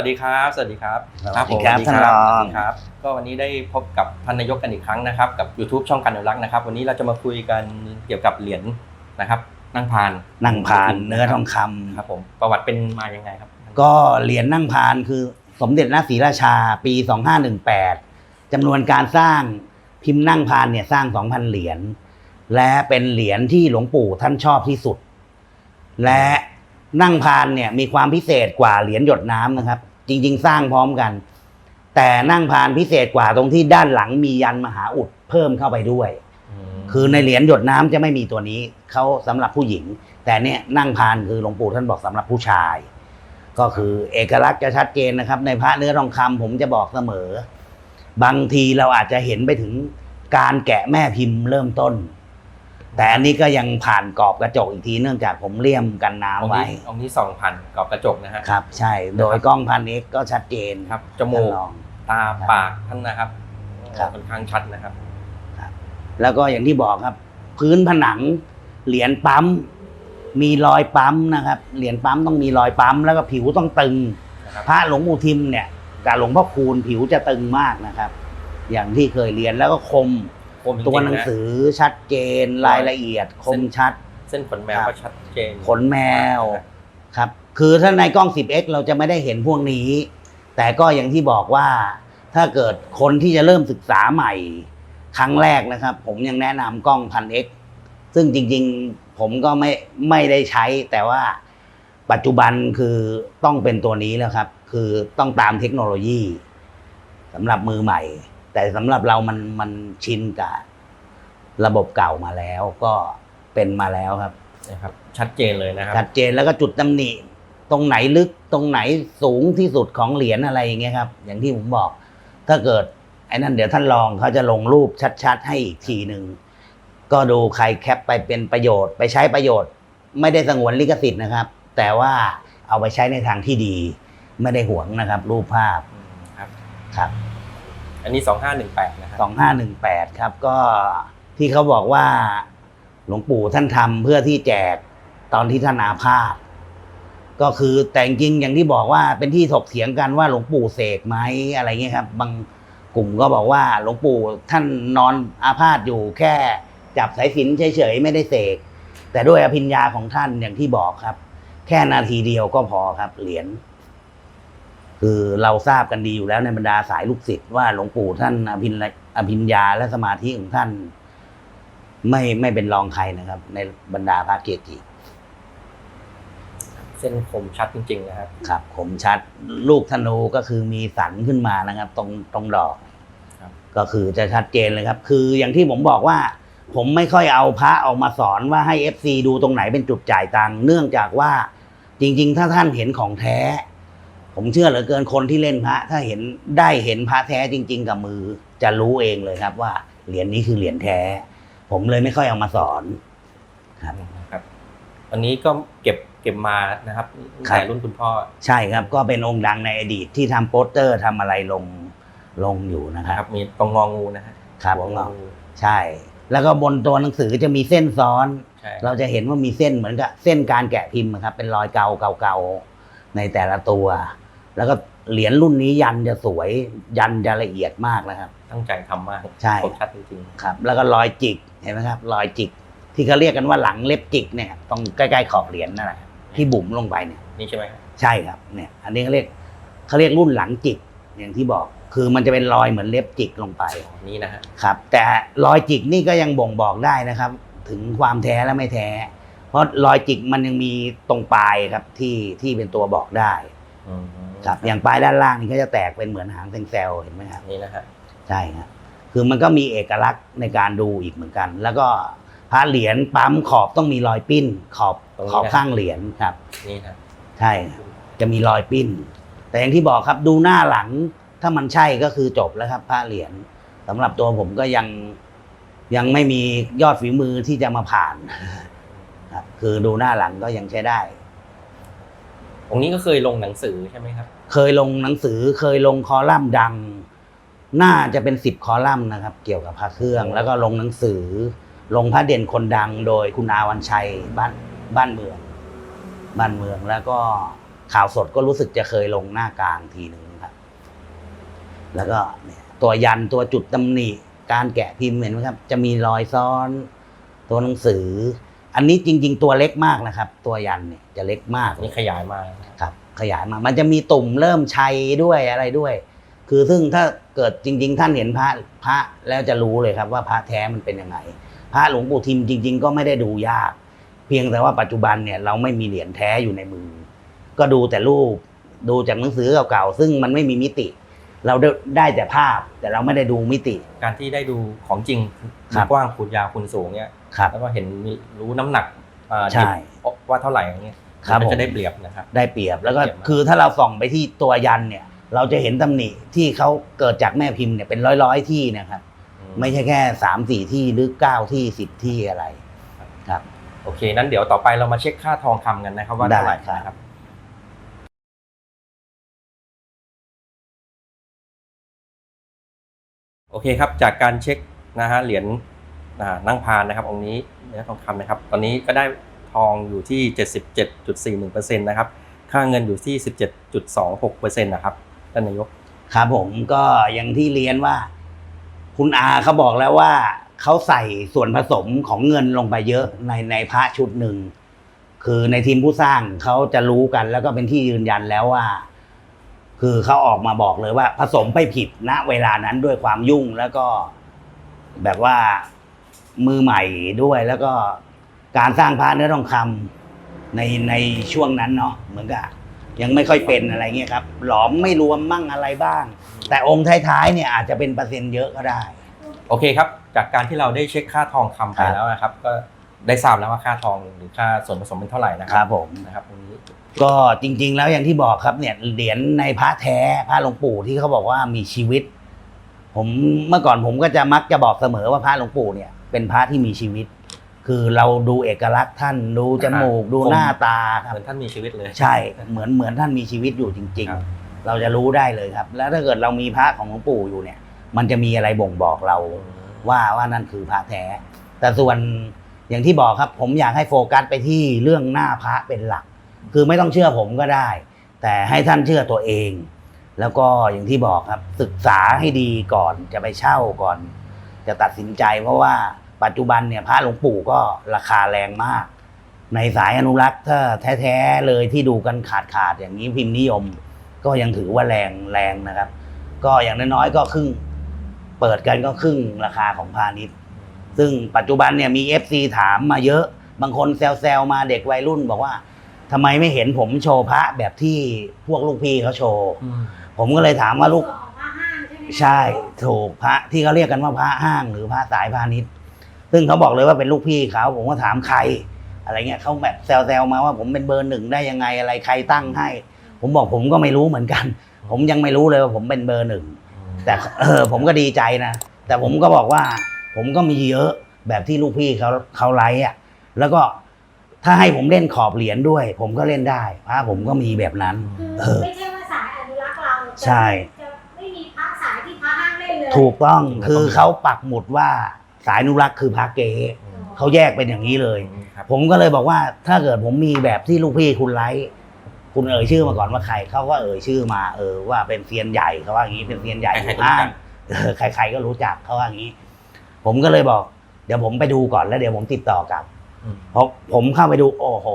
วัสดีครับ สวัสดีครับสวัสดีผมครับสวัสท่านรองสวัสดีครับ ก็วันนี้ได้พบกับท่านนายกกันอีกครั้งนะครับ กับ YouTube ช่องการอนุรักษ์นะครับ วันนี้เราจะมาคุยกันเกี่ยวกับเหรียญนะครับนั่งพานนั่งพานเนื้อทองคำครับผมประวัติเป็นมายังไงครับ ก็เหรียญนั่งพานคือสมเด็จนศรีราชาปี 2518จำนวนการสร้างพิมพ์นั่งพานเนี่ยสร้าง 2,000 เหรียญและเป็นเหรียญที่หลวงปู่ท่านชอบที่สุด และนั่งพานเนี่ยมีความพิเศษกว่าเหรียญหยดน้ำนะครับ จริง ๆ สร้างพร้อมกัน แต่นั่งพานพิเศษกว่าตรงที่ด้านหลังมียันมหาอุดเพิ่มเข้าไปด้วย คือในเหรียญหยดน้ำจะไม่มีตัวนี้เขาสำหรับผู้หญิง แต่เนี่ยนั่งพานคือหลวงปู่ท่านบอกสำหรับผู้ชาย ก็คือเอกลักษณ์จะชัดเจนนะครับ ในพระเนื้อทองคำผมจะบอกเสมอ บางทีเราอาจจะเห็นไปถึงการแกะแม่พิมพ์เริ่มต้น แต่อันนี้ก็ยังผ่านกรอบกระจกอีกทีเนื่องจากผมเลี่ยมกันองน้ำค์ไว้นี้องค์นี้สองพันกรอบกระจกนะฮะครับ ใช่โดยกล้องพันเอ็กก็ชัดเจนครับจมูกท่านลองตาปากท่านนะครับครับค่อนข้างชัดนะครับ แล้วก็อย่างที่บอกครับ พื้นผนังเหรียญปั๊มมีรอยปั๊มนะครับ เหรียญปั๊มต้องมีรอยปั๊มแล้วก็ผิวต้องตึงนะครับพระหลวงปู่ทิมเนี่ยกับหลวงพ่อคูณผิวจะตึงมากนะครับ อย่างที่เคยเรียนแล้วก็คม คมจริงๆตัวหนังะสือชัดเจนรายละเอียดคมชัด เส้นขนแมวครับก็ชัดเจนขนแมวครับ คือถ้าในกล้อง 10x เราจะไม่ได้เห็นพวกนี้ แต่ก็อย่างที่บอกว่าถ้าเกิดคนที่จะเริ่มศึกษาใหม่ ครั้งแรกนะครับ ผมยังแนะนำกล้องพัน x ซึ่งจริงๆผมก็ไม่ไม่ได้ใช้ แต่ว่าปัจจุบันคือต้องเป็นตัวนี้แล้วครับ คือต้องตามเทคโนโลยีสำหรับมือใหม่ แต่สำหรับเรามันมันชินกับระบบเก่ามาแล้วก็เป็นมาแล้วครับ นะครับ ชัดเจนเลยนะครับ ชัดเจนแล้วก็จุดตำหนิ ตรงไหนลึกตรงไหนสูงที่สุดของเหรียญอะไรอย่างเงี้ยครับ อย่างที่ผมบอก ถ้าเกิดไอ้นั่นเดี๋ยวท่านลองเขาจะลงรูปชัดๆ ให้อีกทีหนึ่งก็ดูใครแคปไปเป็นประโยชน์ ไปใช้ประโยชน์ ไม่ได้สงวนลิขสิทธิ์นะครับ แต่ว่าเอาไปใช้ในทางที่ดี ไม่ได้หวงนะครับ รูปภาพอืมครับ ครับ อันนี้สองห้าหนึ่งแปดนะครับสองห้าหนึ่งแปดครับ ก็ที่เขาบอกว่าหลวงปู่ท่านทำเพื่อที่แจกตอนที่ท่านอาพาธก็คือแต่จริงอย่างที่บอกว่าเป็นที่ถกเถียงกันว่าหลวงปู่เสกไหมอะไรเงี้ยครับ บางกลุ่มก็บอกว่าหลวงปู่ท่านนอนอาพาธอยู่แค่จับสายสิญจนเฉยๆไม่ได้เสกแต่ด้วยอภิญญาของท่านอย่างที่บอกครับ แค่นาทีเดียวก็พอครับเหรียญ คือเราทราบกันดีอยู่แล้วในบรรดาสายลูกศิษย์ว่าหลวงปู่ท่านอภิญญาอภิญญาและสมาธิของท่าน ไม่ไม่เป็นรองใครนะครับ ในบรรดาพระเกจิเส้นคมชัดจริง ๆ นะครับ ครับคมชัดลูกธนูก็คือมีสันขึ้นมานะครับ ตรงตรงดอกครับก็คือจะชัดเจนเลยครับ คืออย่างที่ผมบอกว่า ผมไม่ค่อยเอาพระออกมาสอนว่าให้ FC ดูตรงไหนเป็นจุดจ่ายตังค์เนื่องจากว่า จริง ๆ ถ้าท่านเห็นของแท้ ผมเชื่อเหลือเกินคนที่เล่นพระถ้าเห็นได้เห็นพระแท้จริง ๆ กับมือ จะรู้เองเลยครับว่าเหรียญนี้คือเหรียญแท้ ผมเลยไม่ค่อยเอามาสอน ครับครับอันนี้ก็เก็บเก็บมานะครับครับแต่รุ่นคุณพ่อ ใช่ครับ ก็เป็นองค์ดังในอดีตที่ทำโปสเตอร์ทำอะไรลงลงอยู่นะคนะครัรับบมีตรงงองูนะฮะครับหัวงองูใช่ แล้วก็บนตัวหนังสือจะมีเส้นซ้อนใช่เราจะเห็นว่ามีเส้นเหมือนกับเส้นการแกะพิมพ์ครับ เป็นรอยเกาเกาๆ ในแต่ละตัว แล้วก็เหรียญรุ่นนี้ยันจะสวย ยันจะละเอียดมากนะครับ ตั้งใจทำมากใช่คมชัดจริงครับ แล้วก็รอยจิกเห็นไหมครับ รอยจิก ที่เขาเรียกกันว่าหลังเล็บจิกเนี่ยตรงใกล้ๆขอบเหรียญนั่นแหละที่บุ๋มลงไปเนี่ย ๆนี่ใช่ไหมครับใช่ครับเนี่ย อันนี้เขาเรียกเขาเรียกรุ่นหลังจิกอย่างที่บอก คือมันจะเป็นรอยเหมือนเล็บจิกลงไปอ๋อนี่นะฮะครับ แต่รอยจิกนี่ก็ยังบ่งบอกได้นะครับ ถึงความแท้และไม่แท้ เพราะรอยจิกมันยังมีตรงปลายครับที่ที่เป็นตัวบอกได้อืมครับอย่างปลายด้านล่างนี่ก็จะแตกเป็นเหมือนหางแทงแซลเห็นไหมครับนี่นะฮะใช่ครับคือมันก็มีเอกลักษณ์ในการดูอีกเหมือนกัน แล้วก็พระเหรียญปั๊มขอบต้องมีรอยปิ้น ขอบขอบข้างเหรียญครับ นี่นะใช่ครับจะมีรอยปิ้น แต่อย่างที่บอกครับดูหน้าหลังถ้ามันใช่ก็คือจบแล้วครับพระเหรียญสำหรับตัวผมก็ยังยังไม่มียอดฝีมือที่จะมาผ่าน ครับ คือดูหน้าหลังก็ยังใช้ได้ องค์นี้ก็เคยลงหนังสือใช่ไหมครับ เคยลงหนังสือเคยลงคอลัมน์ดัง น่าจะเป็นสิบคอลัมน์นะครับ เกี่ยวกับพระเครื่อง แล้วก็ลงหนังสือ ลงพระเด่นคนดังโดยคุณอาวันชัยบ้านบ้านเมือง บ้านเมืองแล้วก็ข่าวสดก็รู้สึกจะเคยลงหน้ากลางทีหนึ่งครับ แล้วก็เนี่ยตัวยันตัวจุดตำหนิการแกะพิมพ์เห็นไหมครับ จะมีรอยซ้อน ตัวหนังสือ อันนี้จริง ๆ ตัวเล็กมากนะครับ ตัวยันเนี่ยจะเล็กมากนี่ขยายมาครับ ขยายมา มันจะมีตุ่มเริ่มชัยด้วยอะไรด้วย คือซึ่งถ้าเกิดจริง ๆ ท่านเห็นพระพระแล้วจะรู้เลยครับว่าพระแท้มันเป็นยังไง พระหลวงปู่ทิมจริง ๆ ก็ไม่ได้ดูยาก เพียงแต่ว่าปัจจุบันเนี่ยเราไม่มีเหรียญแท้อยู่ในมือ ก็ดูแต่รูปดูจากหนังสือเก่าๆซึ่งมันไม่มีมิติ เราได้ได้แต่ภาพแต่เราไม่ได้ดูมิติ การที่ได้ดูของจริงครับกว้างคูณยาวคูณสูงเนี่ย ครับ แล้วก็เห็นมีรู้น้ำหนักอ่าใช่ดิบว่าเท่าไหร่อย่างเงี้ยครับมันผม จะได้เปรียบนะครับ ได้เปรียบแล้วก็ได้เปรียบมาก คือถ้าเราส่องไปที่ตัวยันเนี่ย เราจะเห็นตำหนิที่เขาเกิดจากแม่พิมพ์เนี่ยเป็นร้อยๆที่นะครับ อืไม่ใช่แค่สามสี่ที่หรือเก้าที่สิบที่อะไรครับโอเคนั้นเดี๋ยวต่อไปเรามาเช็คค่าทองคำกันนะครับว่าเท่าไหร่ได้ครับ นะครับ โอเคครับจากการเช็คนะฮะเหรียญอ่า นั่งพานนะครับองค์นี้เนื้อทองคำนะครับ ตอนนี้ก็ได้ทองอยู่ที่ 77.41%นะครับ ค่าเงินอยู่ที่ 17.26%นะครับท่านนายก ครับผมก็อย่างที่เรียนว่า คุณอาเขาบอกแล้วว่าเขาใส่ส่วนผสมของเงินลงไปเยอะในในพระชุดหนึ่ง คือในทีมผู้สร้างเขาจะรู้กัน แล้วก็เป็นที่ยืนยันแล้วว่า คือเขาออกมาบอกเลยว่าผสมไปผิดณเวลานั้นด้วยความยุ่งแล้วก็แบบว่า มือใหม่ด้วยแล้วก็การสร้างพระเนื้อทองคำในในช่วงนั้นเนาะเหมือนกับยังไม่ค่อยเป็นอะไรเงี้ยครับ หลอมไม่รวมมั่งอะไรบ้าง แต่องค์ท้ายๆเนี่ยอาจจะเป็นเปอร์เซ็นต์เยอะก็ได้ โอเคครับ จากการที่เราได้เช็คค่าทองคำไปครับแล้วนะครับ ก็ได้ทราบแล้วว่าค่าทองหรือค่าส่วนผสมเป็นเท่าไหร่นะคครัรับผมนะครับตรงนี้ก็จริง ๆ แล้วอย่างที่บอกครับเนี่ยเหรียญในพระแท้พระหลวงปู่ที่เขาบอกว่ามีชีวิต ผมเมื่อก่อนผมก็จะมักจะบอกเสมอว่าพระหลวงปู่เนี่ย เป็นพระที่มีชีวิต คือเราดูเอกลักษณ์ท่านดูจมูกอ่าดูผมหน้าตาครับเหมือนท่านมีชีวิตเลย ใช่เหมือนเหมือนท่านมีชีวิตอยู่จริงครับๆเราจะรู้ได้เลยครับ แล้วถ้าเกิดเรามีพระของหลวงปู่อยู่เนี่ย มันจะมีอะไรบ่งบอกเราว่าว่านั่นคือพระแท้ แต่ส่วนอย่างที่บอกครับ ผมอยากให้โฟกัสไปที่เรื่องหน้าพระเป็นหลัก คือไม่ต้องเชื่อผมก็ได้ แต่ให้ท่านเชื่อตัวเอง แล้วก็อย่างที่บอกครับศึกษาให้ดีก่อนจะไปเช่าก่อน จะตัดสินใจเพราะว่า ปัจจุบันเนี่ยพระหลวงปู่ก็ราคาแรงมาก ในสายอนุรักษ์ถ้าแท้ๆเลยที่ดูกันขาดขาดๆอย่างนี้พิมพ์นิยม ก็ยังถือว่าแรงแรงนะครับ ก็อย่างน้อยๆก็ครึ่งเปิดกันก็ครึ่งราคาของพาณิชย์ ซึ่งปัจจุบันเนี่ยมี FC ถามมาเยอะ บางคนแซวๆมาเด็กวัยรุ่นบอกว่าทำไมไม่เห็นผมโชว์พระแบบที่พวกลูกพี่เขาโชว์อืมผมก็เลยถามว่าลูกส่วนของผ้าห้างใช่ไหมคะใช่ถูกพระที่เขาเรียกกันว่าพระห้างหรือพระสายพาณิชย์ ซึ่งเขาบอกเลยว่าเป็นลูกพี่เขาผมก็ถามใคร อะไรเงี้ยเขาแบบแซวๆมาว่าผมเป็นเบอร์หนึ่งได้ยังไงอะไรใครตั้งให้ ผมบอกผมก็ไม่รู้เหมือนกัน ผมยังไม่รู้เลยว่าผมเป็นเบอร์หนึ่งแต่เออผมก็ดีใจนะ แต่ผมก็บอกว่า ผมก็มีเยอะแบบที่ลูกพี่เขาเขาไลฟ์อะแล้วก็ถ้าให้ผมเล่นขอบเหรียญด้วย ผมก็เล่นได้พระผมก็มีแบบนั้นคือเออ ไม่ใช่ว่าสายอนุรักษ์เราจะใช่ จะไม่มีพระสายที่พระห้างเล่นเลย ถูกต้องคือเขาปักหมุดว่า สายอนุรักษ์คือพระเก๋อืมเขาแยกเป็นอย่างนี้เลย ครับผมก็เลยบอกว่าถ้าเกิดผมมีแบบที่ลูกพี่คุณไลฟ์คุณเอ่ยชื่อมาก่อนว่าใครเขาก็เอ่ยชื่อมา เออว่าเป็นเซียนใหญ่เขาว่าอย่างนี้เป็นเซียนใหญ่อยู่ห้างเออใคร ๆก็รู้จักเขาว่าอย่างนี้ ผมก็เลยบอก เดี๋ยวผมไปดูก่อนแล้วเดี๋ยวผมติดต่อกลับอืม เพราะผมเข้าไปดูโอ้โห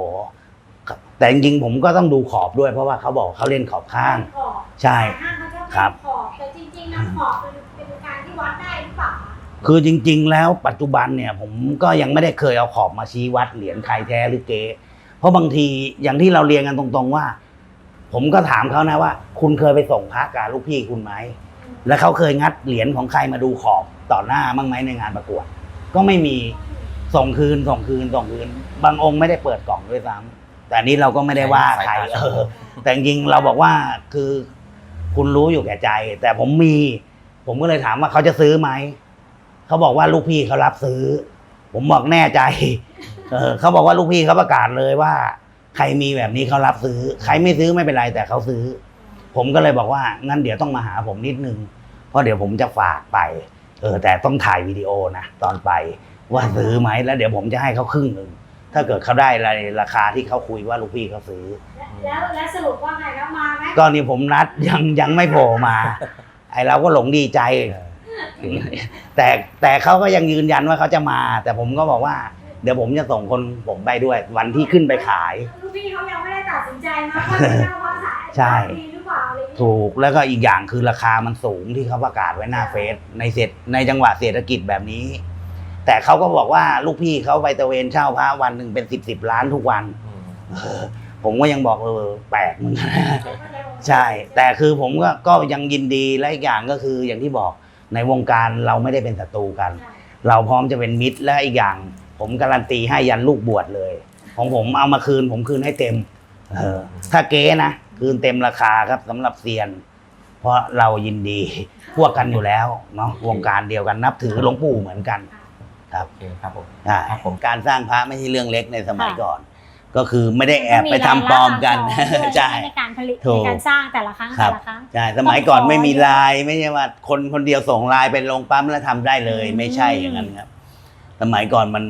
แต่จริงๆผมก็ต้องดูขอบด้วย เพราะว่าเขาบอกเขาเล่นขอบข้าง ขอบใช่สายห้างเขาชอบครับขอบแต่จริงๆนะขอบเป็นเป็นการที่วัดได้หรือเปล่า คะคือจริง ๆ แล้วปัจจุบันเนี่ยผมก็ยังไม่ได้เคยเอาขอบมาชี้วัดเหรียญใครแท้หรือเก๊เพราะบางทีอย่างที่เราเรียนกันตรงๆว่า ผมก็ถามเขานะว่า คุณเคยไปส่งพระกับลูกพี่คุณไหมแล้วเขาเคยงัดเหรียญของใครมาดูขอบต่อหน้าบ้างไหมในงานประกวด ก็ไม่มีส่งคืนส่งคืนส่งคืน บางองค์ไม่ได้เปิดกล่องด้วยซ้ำแต่อันนี้เราก็ไม่ได้ว่าใครสายตาเออแต่จริงๆเราบอกว่าคือคุณรู้อยู่แก่ใจ แต่ผมมี ผมก็เลยถามว่าเขาจะซื้อไหม เขาบอกว่าลูกพี่เขารับซื้อ ผมบอกแน่ใจ เออเขาบอกว่าลูกพี่เขาประกาศเลยว่า ใครมีแบบนี้เขารับซื้อ ใครไม่ซื้อไม่เป็นไรแต่เขาซื้อ ผมก็เลยบอกว่างั้นเดี๋ยวต้องมาหาผมนิดนึง เพราะเดี๋ยวผมจะฝากไป เออ แต่ต้องถ่ายวิดีโอนะตอนไป ว่าซื้อไหมแล้วเดี๋ยวผมจะให้เขาครึ่งหนึ่งถ้าเกิดเขาได้ในราคาที่เขาคุยว่าลูกพี่เขาซื้อ แล้วแล้วสรุปว่าไงแล้วมาไหมก็นี่ผมนัดยังยังไม่โผล่มา ไอเราก็หลงดีใจ แต่แต่เขาก็ยังยืนยันว่าเขาจะมา แต่ผมก็บอกว่า เดี๋ยวผมจะส่งคนผมไปด้วย วันที่ขึ้นไปขาย ลูกพี่เขายังไม่ได้ตัดสินใจนะว่าจะเช่าว่าสายใช่ ดีหรือเปล่าอะไรอย่างเงี้ยถูกแล้วก็อีกอย่างคือราคามันสูงที่เขาประกาศไว้หน้าเฟซในเศรษฐในจังหวะเศรษฐกิจแบบนี้ แต่เขาก็บอกว่าลูกพี่เขาไปตระเวนเช่าพระวันหนึ่งเป็นสิบสิบล้านทุกวันอืมเออผมก็ยังบอกเออแปลกเหมือนกันนะใช่ แต่คือผมก็ก็ยังยินดีและอีกอย่างก็คืออย่างที่บอก ในวงการเราไม่ได้เป็นศัตรูกันใช่เราพร้อมจะเป็นมิตรและอีกอย่าง ผมการันตีให้ยันลูกบวชเลย ของผมเอามาคืน ผมคืนให้เต็มเออถ้าเก๊นะคืนเต็มราคาครับสำหรับเซียน เพราะเรายินดีพวกกันอยู่แล้วเนาะวงการเดียวกันนับถือหลวงปู่เหมือนกัน ครับโอเคครับผมอ่าครับผมการสร้างพระไม่ใช่เรื่องเล็กในสมัยค่ะก่อน ก็คือไม่ได้แอบไปทำปลอมกันใช่ในการผลิตถูก ในการสร้างแต่ละครั้งครัแต่บละครั้ง ใช่สมัยก่อนไม่มีไลน์ไม่ใช่ว่าคนคนเดียวส่งไลน์ไปลงปั๊มแล้วทำได้เลยอืมไม่ใช่อย่างนั้นครับ สมัยก่อนมัน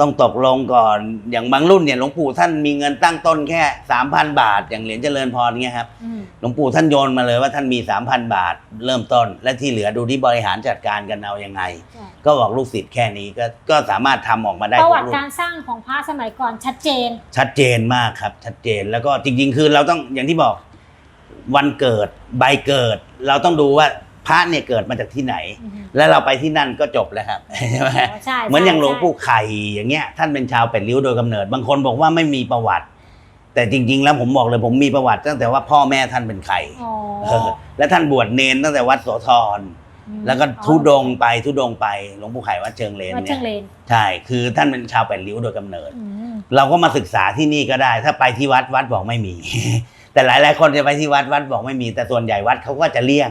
ต้องตกลงก่อนอย่างบางรุ่นเนี่ยหลวงปู่ท่านมีเงินตั้งต้นแค่สามพันบาท อย่างเหรียญเจริญพรเนี่ยครับอืมหลวงปู่ท่านโยนมาเลยว่าท่านมีสามพันบาท เริ่มต้น และที่เหลือดูที่บริหารจัดการกันเอายังไง ใช่ก็บอกลูกศิษย์แค่นี้ก็ก็สามารถทำออกมาได้ประทุวักติรุ่น การสร้างของพระสมัยก่อนชัดเจน ชัดเจนมากครับ ชัดเจนแล้วก็จริง ๆ คือเราต้องอย่างที่บอกวันเกิดใบเกิด เราต้องดูว่า พระเนี่ยเกิดมาจากที่ไหนอืมแล้วเราไปที่นั่นก็จบแล้วครับใช่ไหมใช่เหมือนอย่างหลวงปู่ใช่ไข่อย่างเงี้ยท่านเป็นชาวเป็ดริ้วโดยกำเนิด บางคนบอกว่าไม่มีประวัติ แต่จริง ๆ แล้วผมบอกเลยผมมีประวัติ ตั้งแต่ว่าพ่อแม่ท่านเป็นไข่อ๋อเออและท่านบวชเนนตั้งแต่วัดโสธรมแล้วก็ทุดงค์ไปทุดงค์ไปหลวงปู่ไข่วัดเชิงเลนวัดเนี่เชิยงเลนใช่คือท่านเป็นชาวเป็ดริ้วโดยกำเนิดอืมเราก็มาศึกษาที่นี่ก็ได้ ถ้าไปที่วัดวัดบอกไม่มี แต่หลาย ๆ คนจะไปที่วัดวัดบอกไม่มี แต่ส่วนใหญ่วัดเขาก็จะเลี่ยง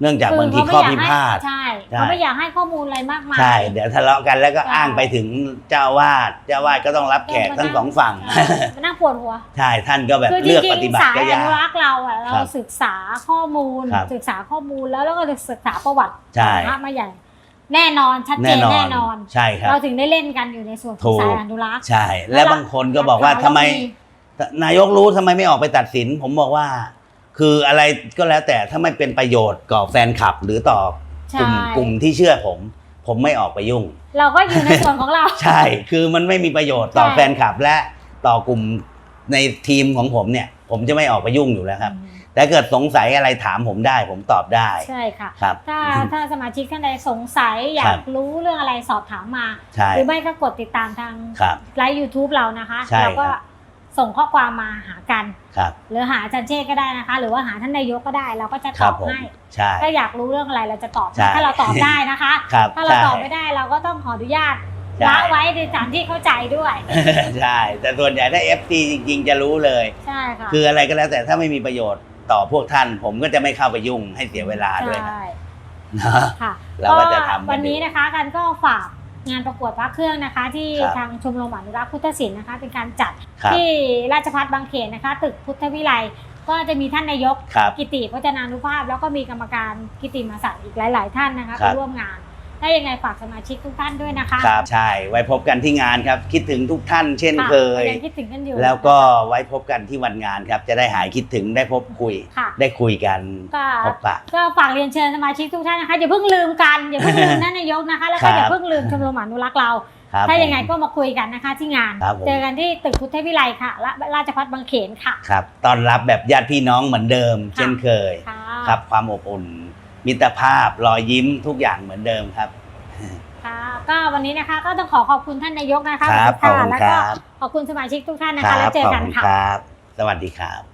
เนื่องจากบางทีข้อพิพาทใช่ใช่เขาไม่อยากให้ข้อมูลอะไรมากมายใช่เดี๋ยวทะเลาะกันแล้วก็ใช่อ้างไปถึงเจ้าวาดเจ้าวาดก็ต้องรับแขกทั้งสองฝั่งใช่มันน่าปวดหัวใช่ท่านก็แบบคือจเลือกริปงฏิๆบัติสายก็อยากนุรักษ์เราอะเราครับศึกษาข้อมูลครับศึกษาข้อมูลแล้วเราก็ศึกษาประวัติใช่ของพระมาใหญ่แน่นอนชัดเจแน่นนอนแน่นอนใช่ครับเราถึงได้เล่นกันอยู่ในส่วนขถูองกสายอนุรักษ์ใช่ และบางคนก็บอกว่าทำไมนายกรู้ทำไมไม่ออกไปตัดสิน ผมบอกว่า คืออะไรก็แล้วแต่ถ้าไม่เป็นประโยชน์กับแฟนคลับ หรือต่อกลุ่มใช่ กลุ่มที่เชื่อผม ผมไม่ออกไปยุ่ง เราก็อยู่ในส่วนของเรา ใช่ คือมันไม่มีประโยชน์ต่อใช่ แฟนคลับและต่อกลุ่มในทีมของผมเนี่ย ผมจะไม่ออกไปยุ่งอยู่แล้วครับ แต่เกิดสงสัยอะไรถามผมได้ ผมตอบได้ใช่ค่ะ ครับ ถ้าถ้าสมาชิกท่านใดสงสัยอยาครักบ รู้เรื่องอะไรสอบถามมา ใช่ หรือไม่ก็กดติดตามทางครับไลฟ์ YouTube เรานะคะ ใช่เราก็ครับ ส่งข้อความมาหากัน ครับ หรือหาอาจารย์เชษก็ได้นะคะ หรือว่าหาท่านนายกก็ได้เราก็จะคตรัอบบผมให้ใช่ถ้าอยากรู้เรื่องอะไรเราจะตอบ ใช่ถ้าเราตอบได้นะคะ ครับถ้าเราใช่ ตอบไม่ได้เราก็ต้องขออนุญาตใช่ละไว้ในสถานที่เข้าใจด้วย ใช่ แต่ส่วนใหญ่ถ้า FT จริงๆ จะรู้เลย ใช่ค่ะคืออะไรก็แล้วแต่ถ้าไม่มีประโยชน์ต่อพวกท่าน ผมก็จะไม่เข้าไปยุ่งให้เสียเวลาด้วยนะใช่นะ ค่ะเราก็จะทำกันวันนี้อยู่นะคะกันก็ฝาก งานประกวดพระเครื่องนะคะ ที่ครับทางชมรมอนุรักษ์พุทธศิลป์นะคะ เป็นการจัดครับ ที่ราชพัฒบางเขนนะคะ ตึกพุทธวิไลก็จะมีท่านนายก ครับ กิติพจนานุภาพ แล้วก็มีกรรมการกิติมาศักดิ์อีกหลาย ๆ ท่านนะคะครัไปบ ร่วมงาน ถ้ายังไงฝากสมาชิกทุกท่านด้วยนะคะครับใช่ไว้พบกันที่งานครับ คิดถึงทุกท่านเช่นค่ะเคย ยังคิดถึงกันอยู่แล้วก็ไว้พบกันที่วันงานครับ จะได้หายคิดถึงได้พบคุย ค่ะ ได้คุยกันก็พบปะ ก็ฝากเรียนเชิญสมาชิกทุกท่านนะคะอย่าเพิ่งลืมกันอย่าเพิ่งลืมท่านนายกนะคะ แล้วครัก็บอย่าเพิ่งลืมชมรมอนุรักษ์เรา ครับถ้าผมยังไงก็มาคุยกันนะคะที่งาน ครับผม เจอกันที่ตึกพุทธวิไลค่ะและราชพัฒบางเขนค่ะ ครับตอนรับแบบญาติพี่น้องเหมือนเดิม เช่นเคย ค่ะ ครับความอบอุ่น มิตรภาพรอยยิ้มทุกอย่างเหมือนเดิมครับ ค่ะก็วันนี้นะคะก็ต้องขอขอบคุณท่านนายกนะคะครับขอบคุณขอบคุณค่ะแล้วครัก็บขอบคุณสมาชิกทุกท่านนะคคะรัแล้วบเจอขอบกันคุณค่ะครับสวัสดีครับ